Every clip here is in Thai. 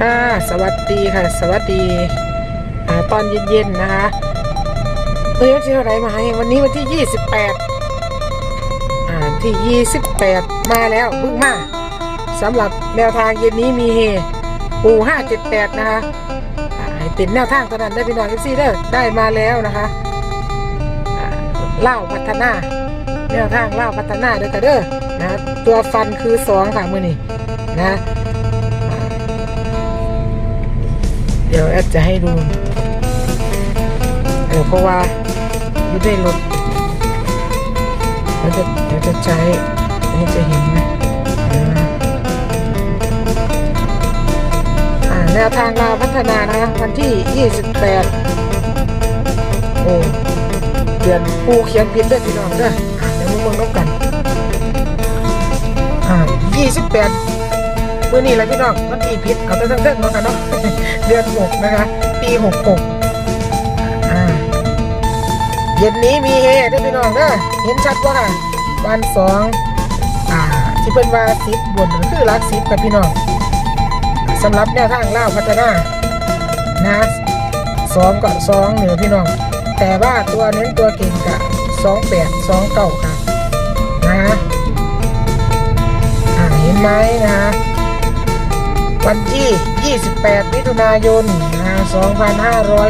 ค่ะ สวัสดีค่ะ สวัสดีอตอนเย็นๆนะคะเฮ้ยวันที่เท่าไรมาให้วันนี้วันที่28อ่าที่28มาแล้วเพิ่งมาสำหรับแนวทางเย็นนี้มีเฮปู578นะคะให้เป็นแนวทางเท่านั้นได้พี่น้องเอฟซีเด้อได้มาแล้วนะคะเล่าพัฒนาแนวทางเล่าพัฒนาเด้อค่ะเด้อนะตัวฟันคือสองค่ะมือนี่นะ เดี๋ยวแอดจะให้ดู เออเพราะว่าอยู่ในรถเราจะเราจะใช้ให้จะเห็นนะอ่าอ่าแนวทางเราวพัฒนานะคะวันที่ 28 โอ้เดือนปูเขียนผิดด้วยพี่น้องด้ออ่าเดี๋ยวมึงมึงต้องกัน อ่า 28 มื่อนี้แหละพี่น้องมันปีพิษเอาแต่ทั้งเรื่องเนาะกันเนาะ เดือนหกนะคะ ปีหกหกอ่าเย็นนี้มีเฮด้อพี่น้องเด้อเห็นชัดว่าวันสองอ่าที่เป็นว่าสิบบนคือรักสิบกับพี่น้องสำหรับแนวทางเล่าพัฒนานะสองกับสองเหนือพี่น้อง แต่ว่าตัวเน้นตัวเก่งกับสองแปดสองเก้าค่ะนะอ่าเห็นไหมนะ วันที่ 28 มิถุนายนนะ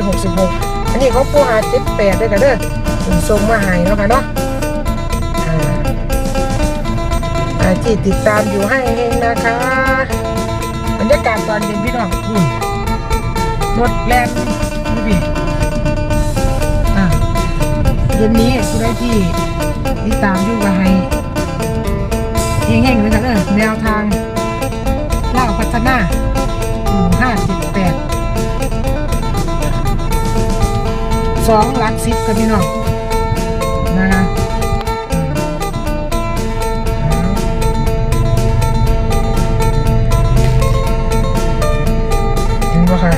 2566 อันนี้ของผู้หา78ด้วยกันเด้อส่งมาให้เนาะค่ะเนาะที่ติดตามอยู่ให้เองนะคะบรรยากาศตอนเย็นพี่น้องอุ้ยรถแล่นดูดิอ่าเย็นนี้คุณได้ที่ติดตามอยู่กับให้เฮงๆเลยค่ะเด้อแนวทาง เล่าพัฒนาหมู่ห้าสิบแปดสองหลักสิบกันพี่น้องนะคะเห็นไหมคะ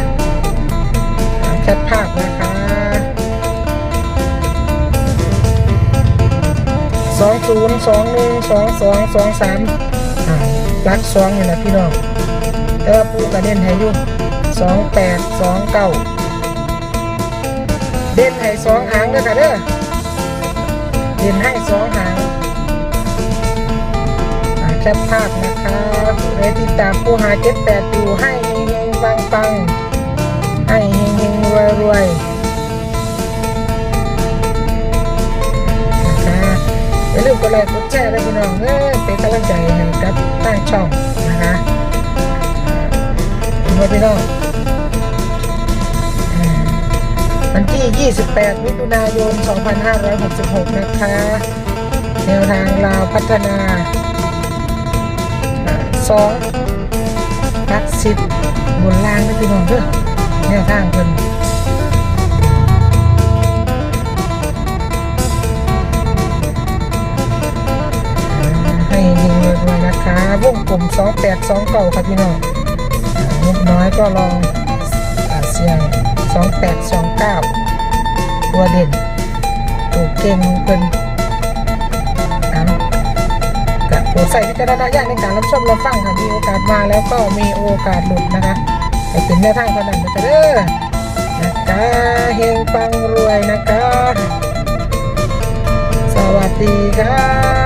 แคปภาพนะคะสองศูนย์สองหนึ่งสองสองสองสามอ่ารักสองนี่แหละพี่น้อง แต่ว่าปูกระเด่นให้ยู่สองแปดสองเก้าเด่นให้สองหางเลยค่ะเด้อเด่นให้สองหางแคปภาพนะคะเลยติดตามปูหาเจ็ดแปดอยู่ให้เฮงเฮงปังปังให้เฮงเฮงรวยรวยนะคะอย่าลืมกดไลค์กดแชร์ด้วยพี่น้องเออเป็นกำลังใจให้กับทางช่องนะคะ คุณพี่น้องอืมวันที่ 28 มิถุนายน 2566 นะคะ แนวทางลาวพัฒนาอ่าสองพักสิบบนล่างนะพี่น้องเด้อแนวทางเพิ่นให้เฮงๆรวยนะคะวงกลม 2829 ครับพี่น้อง งบน้อยก็ลองอเซียง 2829 ตัวเด่นตัวเก่งเป็นอันกับโปรดใส่วิจารณญาณในการรับชมรับฟังค่ะมีโอกาสมาแล้วก็มีโอกาสหลุดนะคะแต่เป็นแนวทางเท่านั้นนะจ๊ะเด้อนะคะเฮงปังรวยนะคะ สวัสดีค่ะ